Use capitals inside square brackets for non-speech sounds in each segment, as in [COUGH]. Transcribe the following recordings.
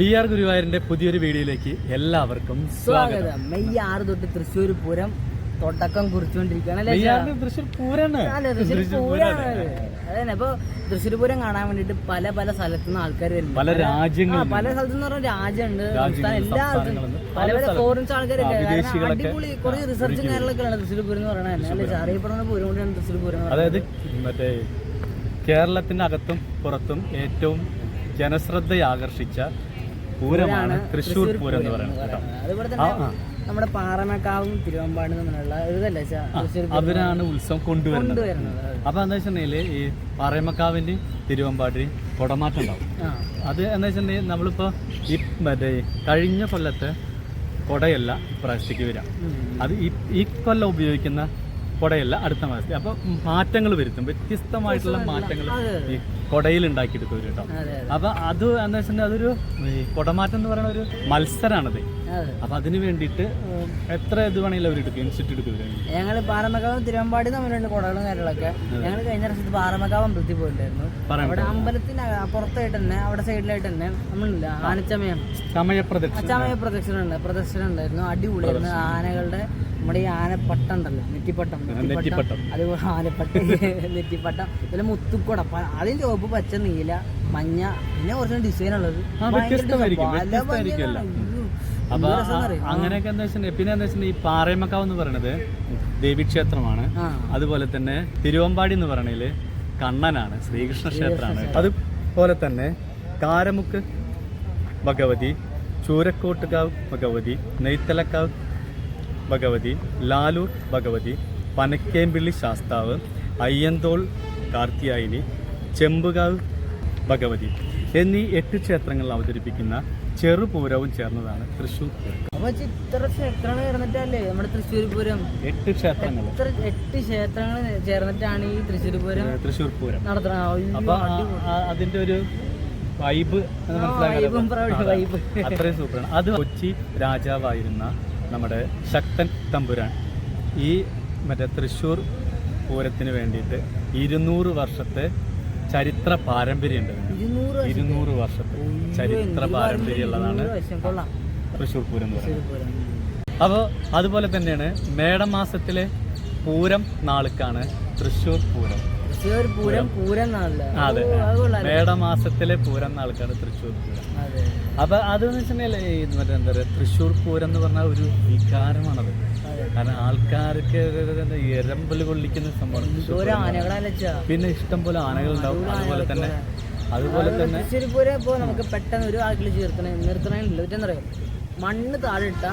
B R ഗുരുവായൂരിന്റെ പുതിയൊരു വീഡിയോയിലേക്ക് എല്ലാവർക്കും സ്വാഗതം. മെയ് ആറ് തൊട്ട് തൃശ്ശൂർ പൂരം തുടക്കം കുറിച്ചുകൊണ്ടിരിക്കുകയാണ് അല്ലേ തൃശ്ശൂർ പൂരാണ്. അതെ, തൃശ്ശൂർ തൃശ്ശൂർ പൂരാണ്. അതന്നെ അപ്പൊ തൃശ്ശൂർ പൂരം കാണാൻ വേണ്ടിട്ട് പല പല സ്ഥലത്തു നിന്ന് ആൾക്കാർ വരുന്നു പല രാജ്യങ്ങൾ പല സ്ഥലത്തു നിന്ന് പറഞ്ഞ രാജ്യമുണ്ട്. സംസ്ഥാനം എല്ലാ പല പല ഫോറിൻസ് ആൾക്കാരൊക്കെ ആ, കാരണം വിദേശികളൊക്കെ അടിപൊളി കുറേ റിസർച്ചും കാര്യങ്ങളൊക്കെയാണ് തൃശ്ശൂർ പൂരം എന്ന് പറയുന്നത്. അല്ലെ അറിയപ്പെടുന്ന പൂരം കൊണ്ടാണ് തൃശ്ശൂർ പൂരം അതായത് മറ്റേ കേരളത്തിനകത്തും പുറത്തും ഏറ്റവും ജനശ്രദ്ധ ആകർഷിച്ച പൂരമാണ് തൃശ്ശൂർ പൂരം എന്ന് പറയുന്നത് കേട്ടോ. അതുപോലെ തന്നെ നമ്മുടെ പാറമക്കാവും തിരുവമ്പാടും തമ്മിലുള്ള ഇതല്ലേ അവരാണ് ഉത്സവം കൊണ്ടുവരുന്നത്. അപ്പൊ എന്താ വെച്ചിട്ടുണ്ടെങ്കിൽ ഈ പാറമേക്കാവിന്റെ തിരുവമ്പാടി കുടമാറ്റം ഉണ്ടാവും. അത് എന്താ വെച്ചിട്ടുണ്ടെങ്കിൽ നമ്മളിപ്പോ ഈ മറ്റേ കഴിഞ്ഞ കൊല്ലത്തെ കൊടയല്ല ഇപ്രാവശ്യത്തേക്ക് വരാം അത് ഈ ഈ കൊല്ലം ഉപയോഗിക്കുന്ന കുടയല്ല അടുത്ത മാസത്തിൽ. അപ്പൊ മാറ്റങ്ങൾ വരുത്തും. വ്യത്യസ്തമായിട്ടുള്ള മാറ്റങ്ങൾ ഈ കൊടയിൽ ഉണ്ടാക്കിയെടുക്കും കേട്ടോ അതെ അതെ. അപ്പൊ അത് എന്താ വെച്ചിട്ടുണ്ടെങ്കിൽ അതൊരു കൊടമാറ്റം എന്ന് പറയുന്ന ഒരു മത്സരമാണത് അപ്പൊ അതിന് വേണ്ടിയിട്ട് എത്ര ഇത് വേണമെങ്കിലും അവർ എടുക്കും? ഇൻസ്റ്റിറ്റ് എടുക്കും ഞങ്ങൾ പാറമക്കാവും തിരുവമ്പാടി തമ്മിലുണ്ട് കുടകളും കാര്യങ്ങളൊക്കെ. ഞങ്ങൾ കഴിഞ്ഞ വർഷത്ത് പാറമക്കാവ് അമ്പലത്തിൽ പോയിട്ടുണ്ടായിരുന്നു. അവിടെ അമ്പലത്തിന് പുറത്തായിട്ട് തന്നെ അവിടെ സൈഡിലായിട്ട് തന്നെ നമ്മളില്ല ആനച്ചമയം. അച്ചമയ പ്രദക്ഷിണ ഉണ്ട് പ്രദക്ഷിണ ഉണ്ടായിരുന്നു. അടിപൊളിയായിരുന്നു. ആനകളുടെ നമ്മുടെ ഈ ആനപ്പട്ടം ഉണ്ടല്ലോ നെറ്റിപ്പട്ടം. നെറ്റിപ്പട്ടം. അതുപോലെ ആനപ്പട്ടം. [LAUGHS] നെറ്റിപ്പട്ടം. അതുപോലെ മുത്തുക്കുട. അതിൽ ചുവപ്പ് പച്ച നീല മഞ്ഞ പിന്നെ കുറച്ച് ഡിസൈൻ ഉള്ളത്. അപ്പൊ അങ്ങനെയൊക്കെ എന്താ വെച്ചിട്ടുണ്ടെങ്കിൽ പിന്നെ എന്താ വെച്ചിട്ടുണ്ടെങ്കിൽ ഈ പാറയമക്കാവ് എന്ന് പറയുന്നത് ദേവീക്ഷേത്രമാണ്. അതുപോലെ തന്നെ തിരുവമ്പാടി എന്ന് പറയണതിൽ കണ്ണനാണ് ശ്രീകൃഷ്ണ ക്ഷേത്രമാണ് അതുപോലെ തന്നെ കാരമുക്ക് ഭഗവതി ചൂരക്കോട്ടുകാവ് ഭഗവതി നെയ്ത്തലക്കാവ് ഭഗവതി ലാലൂർ ഭഗവതി പനക്കേമ്പിള്ളി ശാസ്താവ് അയ്യന്തോൾ കാർത്തിയായിനി ചെമ്പുകാവ് ഭഗവതി എന്നീ എട്ട് ക്ഷേത്രങ്ങൾ അവതരിപ്പിക്കുന്ന ചെറുപൂരവും ചേർന്നതാണ് തൃശ്ശൂർ ഇത്ര ക്ഷേത്രങ്ങൾ ചേർന്നിട്ടല്ലേ? നമ്മുടെ തൃശ്ശൂർ പൂരം. എട്ട് ക്ഷേത്രങ്ങൾ എട്ട് ക്ഷേത്രങ്ങൾ ചേർന്നിട്ടാണ് ഈ തൃശ്ശൂർ പൂരം തൃശ്ശൂർ പൂരം. നടത്തുന്നത് അപ്പൊ അതിന്റെ ഒരു വൈബ്. അത്രയും സൂപ്പറാണ്. അത് കൊച്ചി രാജാവായിരുന്ന നമ്മുടെ ശക്തൻ തമ്പുരാൻ ഈ മറ്റേ തൃശ്ശൂർ പൂരത്തിന് വേണ്ടിയിട്ട് ഇരുന്നൂറ് വർഷത്തെ ചരിത്ര പാരമ്പര്യമുണ്ട്. ഇരുന്നൂറ് വർഷത്തെ. ചരിത്ര പാരമ്പര്യമുള്ളതാണ് തൃശൂർ തൃശ്ശൂർ പൂരം എന്ന് പറയുന്നത്. അപ്പോൾ അതുപോലെ തന്നെയാണ് മേടമാസത്തിലെ പൂരം നാളുക്കാണ് തൃശ്ശൂർ പൂരം. തൃശ്ശൂർ പൂരം പൂരം. അതെ. അത് മേടമാസത്തിലെ പൂരം നാൾക്കാണ് തൃശ്ശൂർ പൂരം. അതെ. അപ്പൊ അതെന്ന് വെച്ചിട്ടുണ്ടെങ്കിൽ മറ്റേ എന്താ പറയുക തൃശ്ശൂർ പൂരം എന്ന് പറഞ്ഞാൽ ഒരു വികാരമാണത്. അതെ കാരണം ആൾക്കാർക്ക് എരമ്പൽ കൊള്ളിക്കുന്ന സംഭവമാണ്. പിന്നെ ഇഷ്ടം പോലെ ആനകൾ ഉണ്ടാവും അതുപോലെ തന്നെ അതുപോലെ തന്നെ തൃശ്ശൂർ പൂരം ഇപ്പോൾ നമുക്ക് പെട്ടെന്ന് ഒരു ആക്കിൽ ചേർത്തണേ നിർത്തണില്ല പറ്റെന്നറിയാം. മണ്ണ് താഴെ ഇട്ട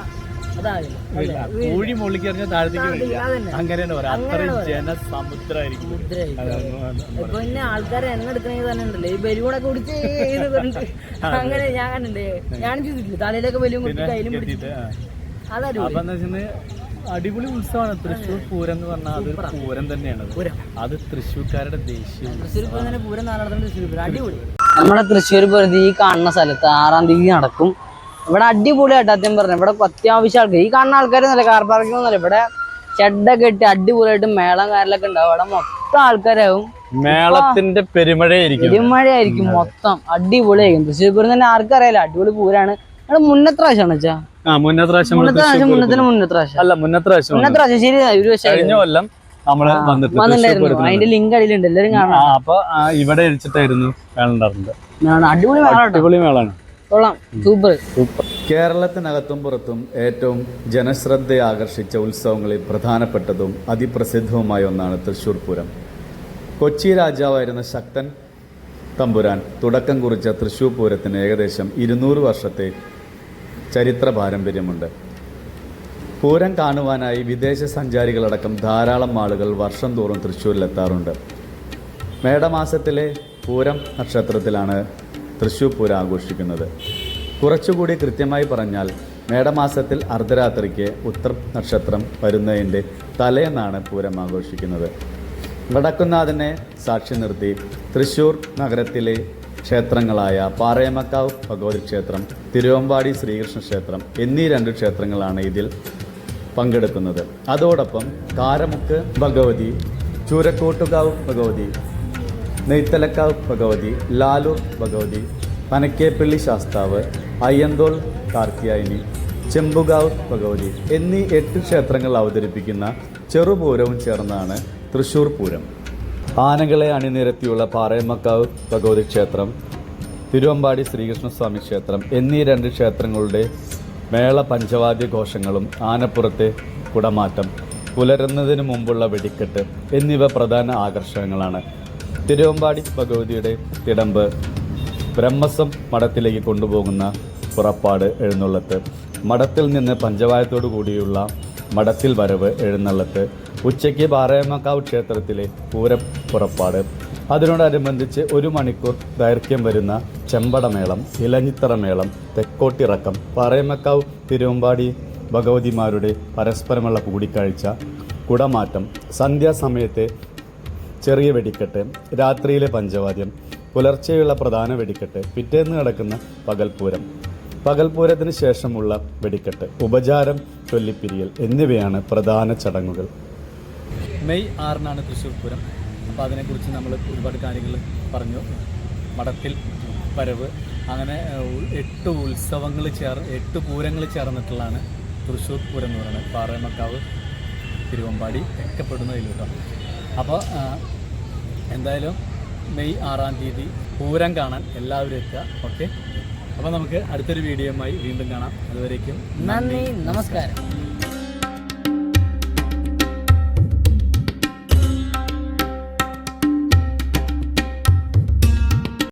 അതാകില്ല. കോഴി മുള്ളിക്കറിഞ്ഞ താഴത്തേക്ക് അങ്ങനെ അത്രയും ജനസമുദ്രമായിരിക്കും ഇപ്പൊ പിന്നെ ആൾക്കാരെ എണ്ണ എടുക്കണമെങ്കിൽ തന്നെ ഉണ്ടല്ലോ. ഈ ബലൂണൊക്കെ കുടിച്ച് അങ്ങനെ ഞാൻ കണ്ടിട്ടുണ്ട് ഞാൻ ചെയ്തിട്ടില്ല. തലയിലൊക്കെ ബലൂൺ കുടിച്ചിട്ട് കയ്യിലും പിടിച്ചിട്ട്. അടിപൊളി ഉത്സവമാണ്. തൃശ്ശൂർ പൂരം എന്ന് പറഞ്ഞാൽ അതൊരു പൂരം തന്നെയാണ്. അത് തൃശ്ശൂർക്കാരുടെ ദേശീയ പൂരം പൂരം പൂരം. നമ്മുടെ തൃശ്ശൂർ പൂരത്തിൽ ഈ കാണുന്ന സ്ഥലത്ത് ആറാം തീയതി നടക്കും. ഇവിടെ അടിപൊളിയായിട്ട് അദ്ദേഹം പറഞ്ഞു ഇവിടെ അത്യാവശ്യം ആൾക്കാർ ഈ കാണുന്ന ആൾക്കാരൊന്നുമല്ല കാർ പാർക്കിംഗ് ഒന്നുമല്ല. ഇവിടെ ഷെഡൊക്കെ ഇട്ട് അടിപൊളിയായിട്ട് മേളം കാര്യങ്ങളൊക്കെ ഉണ്ടാവും. ഇവിടെ മൊത്തം ആൾക്കാരാവും. മേളത്തിന്റെ പെരുമഴയായിരിക്കും. പെരുമഴയായിരിക്കും മൊത്തം. അടിപൊളിയായിരിക്കും. തൃശ്ശൂർ പൂരം തന്നെ ആർക്കും അറിയാലോ അടിപൊളി പൂരാണ്. മുന്നത്തെ പ്രാവശ്യമാണ് വെച്ചാ ആ മുന്നത്തെ പ്രാവശ്യം നമ്മൾ മുന്നത്തെ പ്രാവശ്യം മുന്നത്തിന് മുന്നത്തെ പ്രാവശ്യം. അല്ല മുന്നത്തെ പ്രാവശ്യം മുന്നത്തെ പ്രാവശ്യം ശരി ഒരു വർഷം കഴിഞ്ഞ കൊല്ലം നമ്മൾ വന്നിട്ട് തൃശ്ശൂർ വന്നിട്ടുണ്ടായിരുന്നു. പൂരത്തിന് അതിന്റെ ലിങ്ക് അടിയിലുണ്ട് എല്ലാവരും ആ, കാണാം അപ്പൊ ഇവിടെ വേളുണ്ടായിരുന്നത്. അടിപൊളി അടിപൊളി മേളാണ്. കൊള്ളാം സൂപ്പർ. കേരളത്തിനകത്തും പുറത്തും ഏറ്റവും ജനശ്രദ്ധ ആകർഷിച്ച ഉത്സവങ്ങളിൽ പ്രധാനപ്പെട്ടതും അതിപ്രസിദ്ധവുമായ ഒന്നാണ് തൃശൂർ പൂരം. കൊച്ചി രാജാവായിരുന്ന ശക്തൻ തമ്പുരാൻ തുടക്കം കുറിച്ച തൃശൂർ പൂരത്തിന് ഏകദേശം ഇരുന്നൂറ് വർഷത്തെ ചരിത്ര പാരമ്പര്യമുണ്ട്. പൂരം കാണുവാനായി വിദേശ സഞ്ചാരികളടക്കം ധാരാളം ആളുകൾ വർഷം തോറും തൃശ്ശൂരിലെത്താറുണ്ട്. മേടമാസത്തിലെ പൂരം നക്ഷത്രത്തിലാണ് തൃശ്ശൂർ പൂരം ആഘോഷിക്കുന്നത്. കുറച്ചുകൂടി കൃത്യമായി പറഞ്ഞാൽ മേടമാസത്തിൽ അർദ്ധരാത്രിക്ക് ഉത്തർ നക്ഷത്രം വരുന്നതിന്റെ തലേന്നാണ് പൂരം ആഘോഷിക്കുന്നത്. വടക്കുന്നാഥനെ സാക്ഷി നിർത്തി തൃശ്ശൂർ നഗരത്തിലെ ക്ഷേത്രങ്ങളായ പാറയമക്കാവ് ഭഗവതി ക്ഷേത്രം തിരുവമ്പാടി ശ്രീകൃഷ്ണ ക്ഷേത്രം എന്നീ രണ്ട് ക്ഷേത്രങ്ങളാണ് ഇതിൽ പങ്കെടുക്കുന്നത്. അതോടൊപ്പം കാരമുക്ക് ഭഗവതി ചൂരക്കോട്ടുകാവ് ഭഗവതി നെയ്ത്തലക്കാവ് ഭഗവതി ലാലൂർ ഭഗവതി പനക്കേപ്പള്ളി ശാസ്താവ് അയ്യന്തോൾ കാർത്തിയായനി ചെമ്പുകാവ് ഭഗവതി എന്നീ എട്ട് ക്ഷേത്രങ്ങൾ അവതരിപ്പിക്കുന്ന ചെറുപൂരവും ചേർന്നാണ് തൃശ്ശൂർ പൂരം. ആനകളെ അണിനിരത്തിയുള്ള പാറയമ്മക്കാവ് ഭഗവതി ക്ഷേത്രം തിരുവമ്പാടി ശ്രീകൃഷ്ണസ്വാമി ക്ഷേത്രം എന്നീ രണ്ട് ക്ഷേത്രങ്ങളുടെ മേള പഞ്ചവാദ്യ ഘോഷങ്ങളും ആനപ്പുറത്തെ കുടമാറ്റം പുലരുന്നതിന് മുമ്പുള്ള വെടിക്കെട്ട് എന്നിവ പ്രധാന ആകർഷണങ്ങളാണ് തിരുവമ്പാടി ഭഗവതിയുടെ തിടമ്പ് ബ്രഹ്മസം മഠത്തിലേക്ക് കൊണ്ടുപോകുന്ന പുറപ്പാട് എഴുന്നള്ളത്ത്. മഠത്തിൽ നിന്ന് പഞ്ചവായത്തോടു കൂടിയുള്ള മഠത്തിൽ വരവ് എഴുന്നള്ളത്ത് ഉച്ചയ്ക്ക് പാറയമ്മക്കാവ് ക്ഷേത്രത്തിലെ പൂരപ്പുറപ്പാട് അതിനോടനുബന്ധിച്ച് ഒരു മണിക്കൂർ ദൈർഘ്യം വരുന്ന ചെമ്പടമേളം ഇലഞ്ഞിത്തറമേളം തെക്കോട്ടിറക്കം പാറയമ്മക്കാവ് തിരുവമ്പാടി ഭഗവതിമാരുടെ പരസ്പരമുള്ള കൂടിക്കാഴ്ച കുടമാറ്റം സന്ധ്യാസമയത്തെ ചെറിയ വെടിക്കെട്ട് രാത്രിയിലെ പഞ്ചവാദ്യം പുലർച്ചെയുള്ള പ്രധാന വെടിക്കെട്ട് പിറ്റേന്ന് നടക്കുന്ന പകൽപൂരം പകൽപൂരത്തിന് ശേഷമുള്ള വെടിക്കെട്ട് ഉപചാരം ചൊല്ലിപ്പിരിയൽ എന്നിവയാണ് പ്രധാന ചടങ്ങുകൾ. മെയ് ആറിനാണ് തൃശ്ശൂർ പൂരം. അപ്പോൾ അതിനെക്കുറിച്ച് നമ്മൾ ഒരുപാട് കാര്യങ്ങൾ പറഞ്ഞു. മഠത്തിൽ വരവ് അങ്ങനെ എട്ട് ഉത്സവങ്ങൾ ചേർ എട്ട് പൂരങ്ങൾ ചേർന്നിട്ടുള്ളതാണ് തൃശ്ശൂർ പൂരം എന്ന് പറയുന്നത്. പാറമക്കാവ് തിരുവമ്പാടി ഒക്കെ അപ്പോൾ എന്തായാലും മെയ് ആറാം തീയതി പൂരം കാണാൻ എല്ലാവരും എത്തുക. ഓക്കെ? അപ്പോൾ നമുക്ക് അടുത്തൊരു വീഡിയോയുമായി വീണ്ടും കാണാം. അതുവരേക്കും നന്ദി. നമസ്കാരം.